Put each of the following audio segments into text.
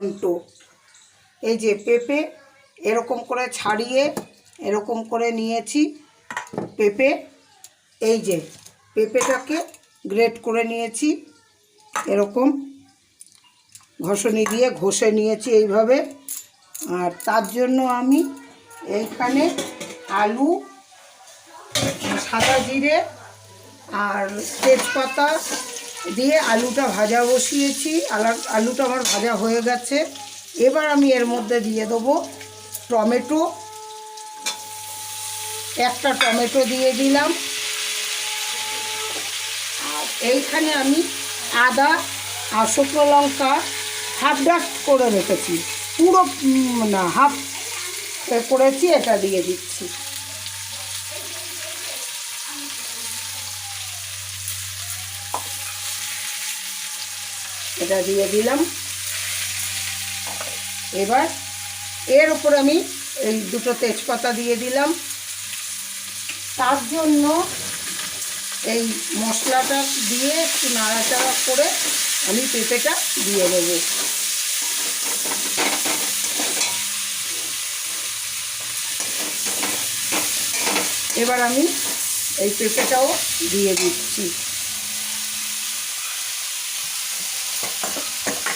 ঘন্ট। এই যে পেঁপে, এরকম করে ছাড়িয়ে, এরকম করে নিয়েছি পেঁপে। এই যে পেঁপেটাকে গ্রেট করে নিয়েছি, এরকম ঘষণি দিয়ে ঘষে নিয়েছি এইভাবে। আর তার জন্য আমি এইখানে আলু, সাদা জিরে আর তেজপাতা দিয়ে আলুটা ভাজা বসিয়েছি, আলা- আলুটা আমার ভাজা হয়ে গেছে। এবার আমি এর মধ্যে দিয়ে দেবো টমেটো। একটা টমেটো দিয়ে দিলাম। এইখানে আমি আদা আর শুকনো লঙ্কা হাফ ডাস্ট করে রেখেছি। পুরো না হাফ করেছি, এটা দিয়ে দিচ্ছি। এটা দিয়ে দিলাম। এবার এর উপর আমি এই দুটো তেজপাতা দিয়ে দিলাম। তার জন্য এই মশলাটা দিয়ে একটু নাড়াচাড়া করে আমি পেঁপেটা দিয়ে দেবো। এবার আমি এই পেঁপেটাও দিয়ে দিচ্ছি।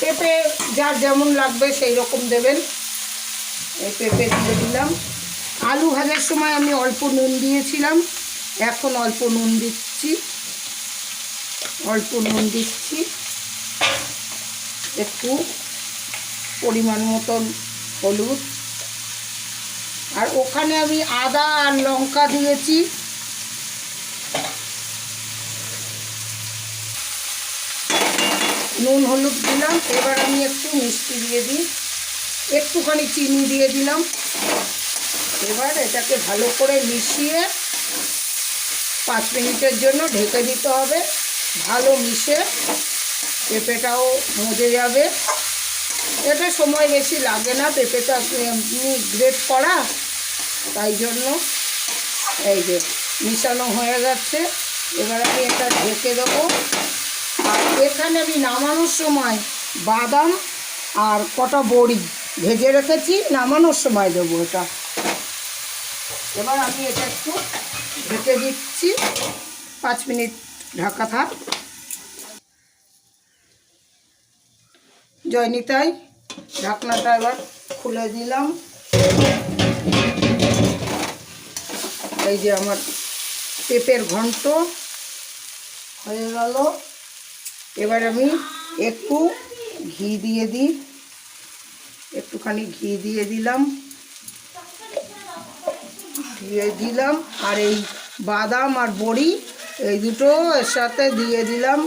পেঁপে যার যেমন লাগবে সেই রকম দেবেন। এই পেঁপে দিয়ে দিলাম। আলু ভাজার সময় আমি অল্প নুন দিয়েছিলাম। এখন অল্প নুন দিচ্ছি। অল্প নুন দিচ্ছি। একটু পরিমাণ মতন হলুদ। আর ওখানে আমি আদা আর লঙ্কা দিয়েছি। নুন, হলুদ দিলাম। এবার আমি একটু মিষ্টি দিয়ে দিই। একটুখানি চিনি দিয়ে দিলাম। এবার এটাকে ভালো করে মিশিয়ে পাঁচ মিনিটের জন্য ঢেকে দিতে হবে। ভালো মিশে পেঁপেটাও মজে যাবে। এটা সময় বেশি লাগে না, পেঁপেটা এমনি গ্রেট করা। তাই জন্য এই যে মিশানো হয়ে যাচ্ছে এবার আমি এটা ঢেকে দেবো। আর এখানে আমি নামানোর সময় বাদাম আর কটা বড়ি ভেজে রেখেছি, নামানোর সময় দেবো এটা। এবার আমি এটা একটু ঢেকে দিচ্ছি। পাঁচ মিনিট ঢাকা থাক। জয়নিতাই, ঢাকনাটা এবার খুলে দিলাম। এই যে আমার পেঁপের ঘন্ট হয়ে গেল। এবার আমি একটু ঘি দিয়ে দিই। একটুখানি ঘি দিয়ে দিলাম। দিয়ে দিলাম। আর এই বাদাম আর বড়ি, এই দুটো এর সাথে দিয়ে দিলাম।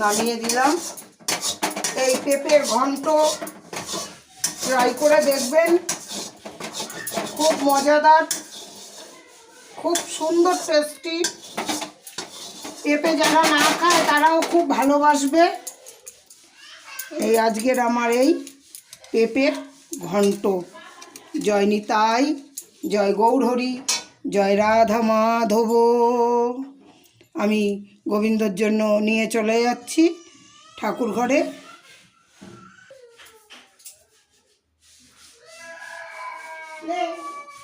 নামিয়ে দিলাম। এই পেঁপের ঘন্ট ট্রাই করে দেখবেন। খুব মজাদার, খুব সুন্দর টেস্টি পেঁপে যারা না খায়, তারাও খুব ভালোবাসবে। এই আজকের আমার এই পেঁপের ঘন্ট। জয় নিতাই, জয় গৌরহরি, জয় রাধা মাধব। আমি গোবিন্দর জন্য নিয়ে চলে যাচ্ছি ঠাকুর ঘরে Next.